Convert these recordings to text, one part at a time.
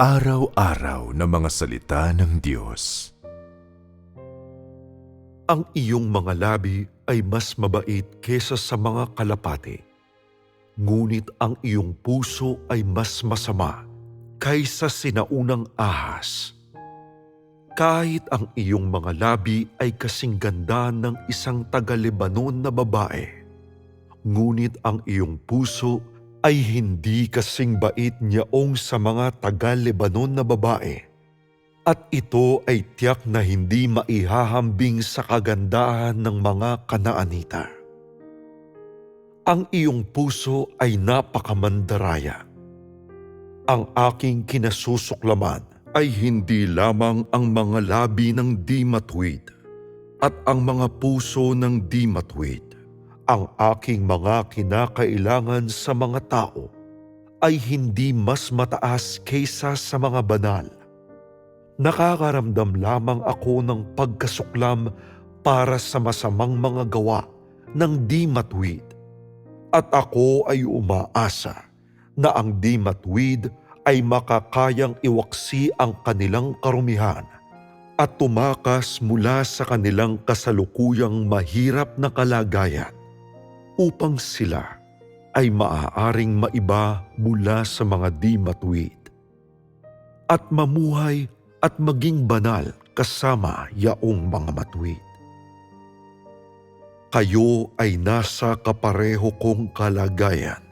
Araw-araw na mga salita ng Diyos. Ang iyong mga labi ay mas mabait kesa sa mga kalapati. Ngunit ang iyong puso ay mas masama kaysa sinaunang ahas. Kahit ang iyong mga labi ay kasing ganda ng isang taga-Lebanon na babae, ngunit ang iyong puso ay hindi kasing bait niyaong sa mga taga-Lebanon na babae. At ito ay tiyak na hindi maihahambing sa kagandahan ng mga kanaanita. Ang iyong puso ay napakamandaraya. Ang aking kinasusuklaman ay hindi lamang ang mga labi ng di matuwid at ang mga puso ng di matuwid. Ang aking mga kinakailangan sa mga tao ay hindi mas mataas kaysa sa mga banal nakakaramdam lamang ako ng pagkasuklam para sa masamang mga gawa ng di matuwid. At ako ay umaasa na ang di matuwid ay makakayang iwaksi ang kanilang karumihan at tumakas mula sa kanilang kasalukuyang mahirap na kalagayan upang sila ay maaaring maiba mula sa mga di matuwid at mamuhay at maging banal kasama yaong mga matuwid. Kayo ay nasa kapareho kong kalagayan,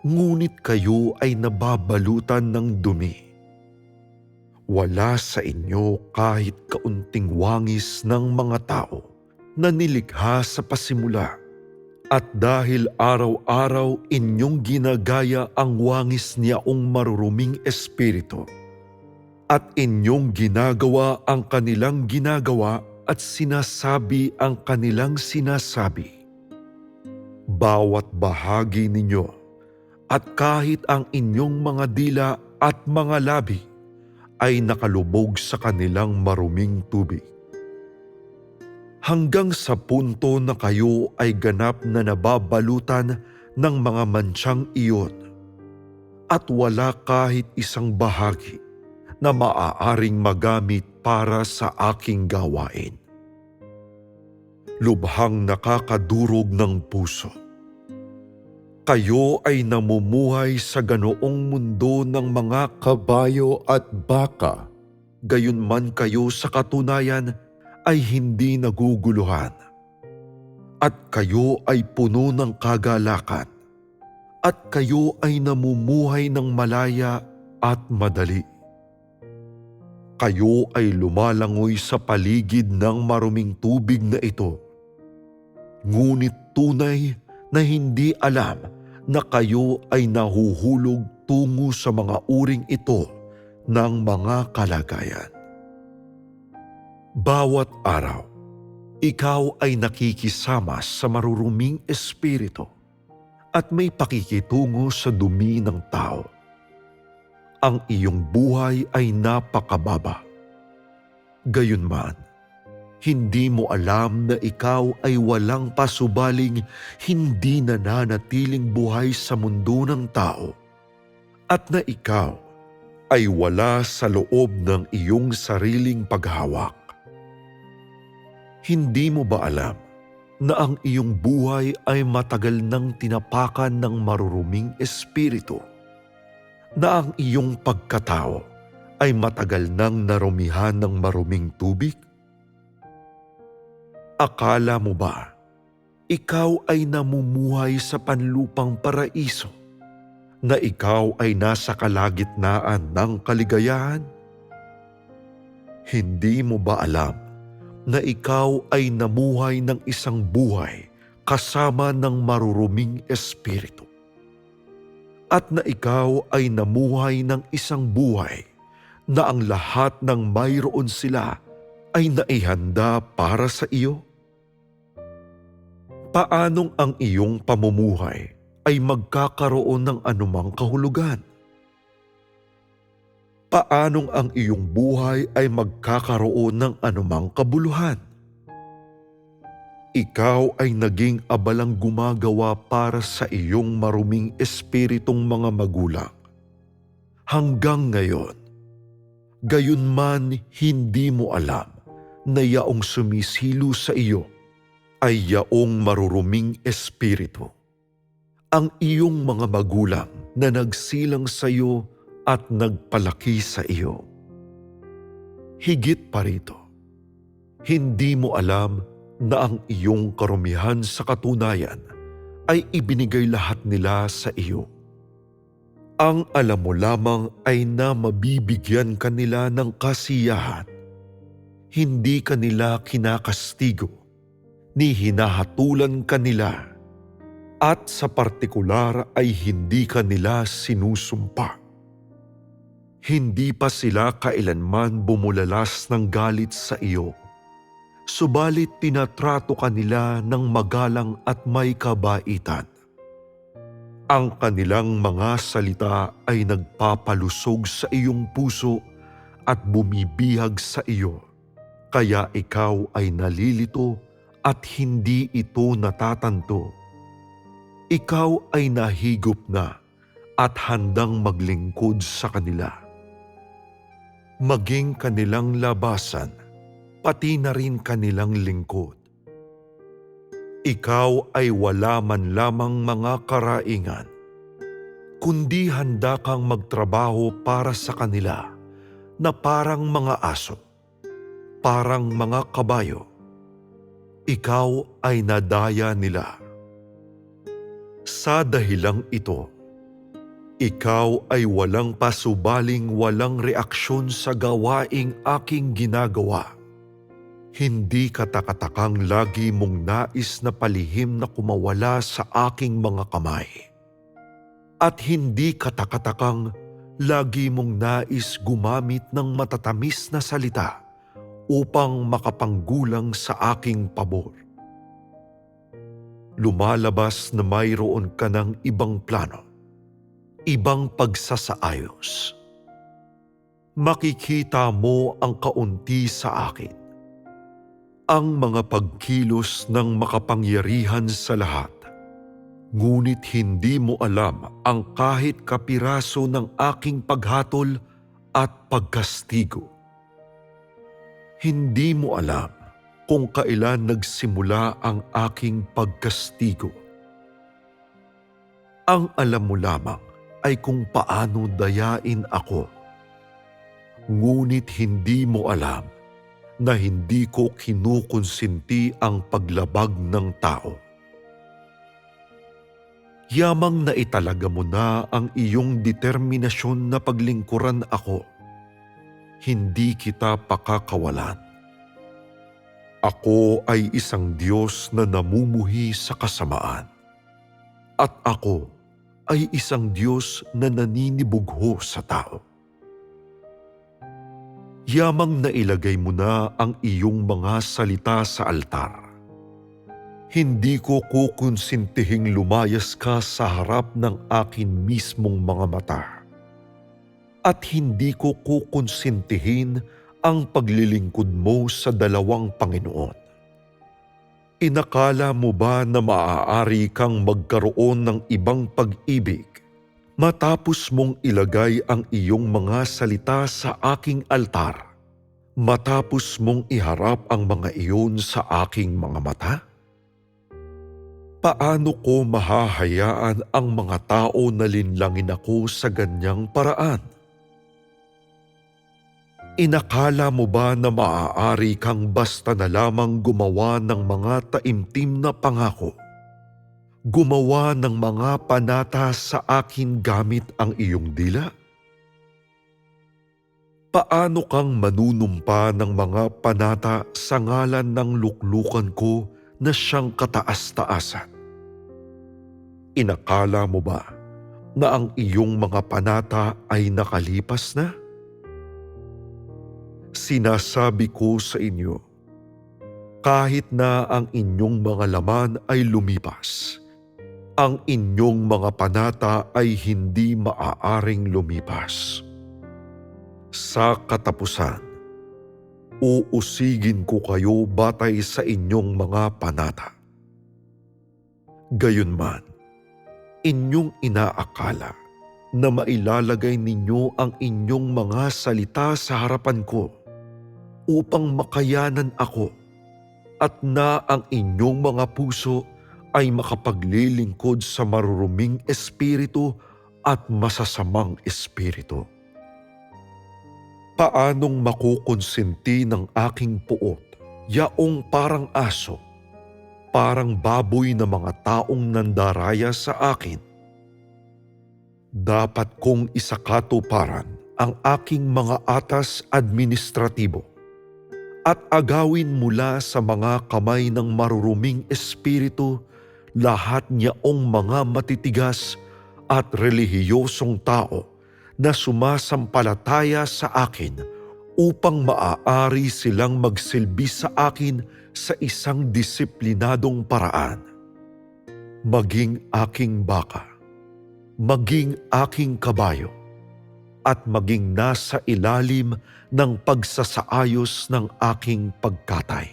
ngunit kayo ay nababalutan ng dumi. Wala sa inyo kahit kaunting wangis ng mga tao na nilikha sa pasimula. At dahil araw-araw inyong ginagaya ang wangis niyaong maruruming espiritu, at inyong ginagawa ang kanilang ginagawa at sinasabi ang kanilang sinasabi. Bawat bahagi ninyo at kahit ang inyong mga dila at mga labi ay nakalubog sa kanilang maruming tubig. Hanggang sa punto na kayo ay ganap na nababalutan ng mga mansyang iyon at wala kahit isang bahagi na maaaring magamit para sa aking gawain. Lubhang nakakadurog ng puso. Kayo ay namumuhay sa ganoong mundo ng mga kabayo at baka. Gayunman kayo sa katunayan ay hindi naguguluhan. At kayo ay puno ng kagalakan. At kayo ay namumuhay ng malaya at madali kayo ay lumalangoy sa paligid ng maruming tubig na ito. Ngunit tunay na hindi alam na kayo ay nahuhulog tungo sa mga uring ito ng mga kalagayan. Bawat araw, ikaw ay nakikisama sa maruruming espiritu at may pakikitungo sa dumi ng tao ang iyong buhay ay napakababa. Gayunman, hindi mo alam na ikaw ay walang pasubaling hindi nananatiling buhay sa mundo ng tao at na ikaw ay wala sa loob ng iyong sariling paghawak. Hindi mo ba alam na ang iyong buhay ay matagal nang tinapakan ng maruruming espiritu? na ang iyong pagkatao ay matagal nang narumihan ng maruming tubig? Akala mo ba ikaw ay namumuhay sa panlupang paraiso na ikaw ay nasa kalagitnaan ng kaligayahan? Hindi mo ba alam na ikaw ay namuhay ng isang buhay kasama ng maruruming espiritu? at na ikaw ay namuhay ng isang buhay na ang lahat ng mayroon sila ay naihanda para sa iyo? Paanong ang iyong pamumuhay ay magkakaroon ng anumang kahulugan? Paanong ang iyong buhay ay magkakaroon ng anumang kabuluhan? ikaw ay naging abalang gumagawa para sa iyong maruming espiritong mga magulang. hanggang ngayon. Gayunman hindi mo alam na yaong sumisilo sa iyo ay yaong maruruming espiritu. Ang iyong mga magulang na nagsilang sa iyo at nagpalaki sa iyo. Higit pa rito, hindi mo alam na ang iyong karumihan sa katunayan ay ibinigay lahat nila sa iyo. Ang alam mo lamang ay na mabibigyan kanila ng kasiyahan. Hindi kanila kinakastigo, ni hinahatulan kanila, at sa partikular ay hindi kanila sinusumpa. Hindi pa sila kailanman bumulalas ng galit sa iyo. Subalit tinatrato kanila ng magalang at may kabaitan. Ang kanilang mga salita ay nagpapalusog sa iyong puso at bumibihag sa iyo. Kaya ikaw ay nalilito at hindi ito natatanto. Ikaw ay nahigop na at handang maglingkod sa kanila. Maging kanilang labasan, pati na rin kanilang lingkod. Ikaw ay wala man lamang mga karaingan, kundi handa kang magtrabaho para sa kanila na parang mga aso, parang mga kabayo. Ikaw ay nadaya nila. Sa dahilang ito, ikaw ay walang pasubaling walang reaksyon sa gawaing aking ginagawa. Hindi katakatakang lagi mong nais na palihim na kumawala sa aking mga kamay. At hindi katakatakang lagi mong nais gumamit ng matatamis na salita upang makapanggulang sa aking pabor. Lumalabas na mayroon ka ng ibang plano, ibang pagsasaayos. Makikita mo ang kaunti sa akin ang mga pagkilos ng makapangyarihan sa lahat. Ngunit hindi mo alam ang kahit kapiraso ng aking paghatol at pagkastigo. Hindi mo alam kung kailan nagsimula ang aking pagkastigo. Ang alam mo lamang ay kung paano dayain ako. Ngunit hindi mo alam na hindi ko kinukonsinti ang paglabag ng tao. Yamang na italaga mo na ang iyong determinasyon na paglingkuran ako. Hindi kita pakakawalan. Ako ay isang Diyos na namumuhi sa kasamaan. At ako ay isang Diyos na naninibugho sa tao yamang nailagay mo na ang iyong mga salita sa altar. Hindi ko kukonsintihing lumayas ka sa harap ng akin mismong mga mata. At hindi ko kukonsintihin ang paglilingkod mo sa dalawang Panginoon. Inakala mo ba na maaari kang magkaroon ng ibang pag-ibig matapos mong ilagay ang iyong mga salita sa aking altar, matapos mong iharap ang mga iyon sa aking mga mata? Paano ko mahahayaan ang mga tao na linlangin ako sa ganyang paraan? Inakala mo ba na maaari kang basta na lamang gumawa ng mga taimtim na pangako? gumawa ng mga panata sa akin gamit ang iyong dila? Paano kang manunumpa ng mga panata sa ngalan ng luklukan ko na siyang kataas-taasan? Inakala mo ba na ang iyong mga panata ay nakalipas na? Sinasabi ko sa inyo, kahit na ang inyong mga laman ay lumipas, ang inyong mga panata ay hindi maaaring lumipas. Sa katapusan, uusigin ko kayo batay sa inyong mga panata. Gayunman, inyong inaakala na mailalagay ninyo ang inyong mga salita sa harapan ko upang makayanan ako at na ang inyong mga puso ay makapaglilingkod sa maruruming espiritu at masasamang espiritu. Paanong makukonsinti ng aking puot, yaong parang aso, parang baboy na mga taong nandaraya sa akin? Dapat kong isakatuparan ang aking mga atas administratibo at agawin mula sa mga kamay ng maruruming espiritu lahat niyaong mga matitigas at relihiyosong tao na sumasampalataya sa akin upang maaari silang magsilbi sa akin sa isang disiplinadong paraan. Maging aking baka, maging aking kabayo, at maging nasa ilalim ng pagsasaayos ng aking pagkatay.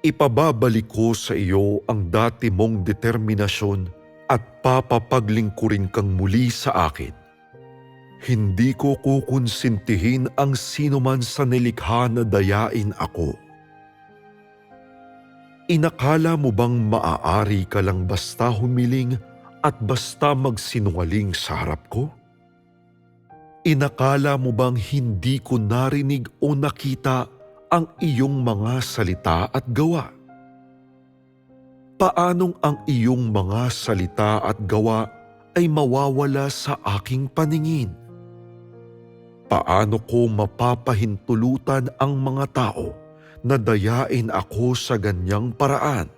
Ipababalik ko sa iyo ang dati mong determinasyon at papapaglingkurin kang muli sa akin. Hindi ko kukonsintihin ang sinuman sa nilikha na dayain ako. Inakala mo bang maaari ka lang basta humiling at basta magsinungaling sa harap ko? Inakala mo bang hindi ko narinig o nakita ang iyong mga salita at gawa? Paanong ang iyong mga salita at gawa ay mawawala sa aking paningin? Paano ko mapapahintulutan ang mga tao na dayain ako sa ganyang paraan?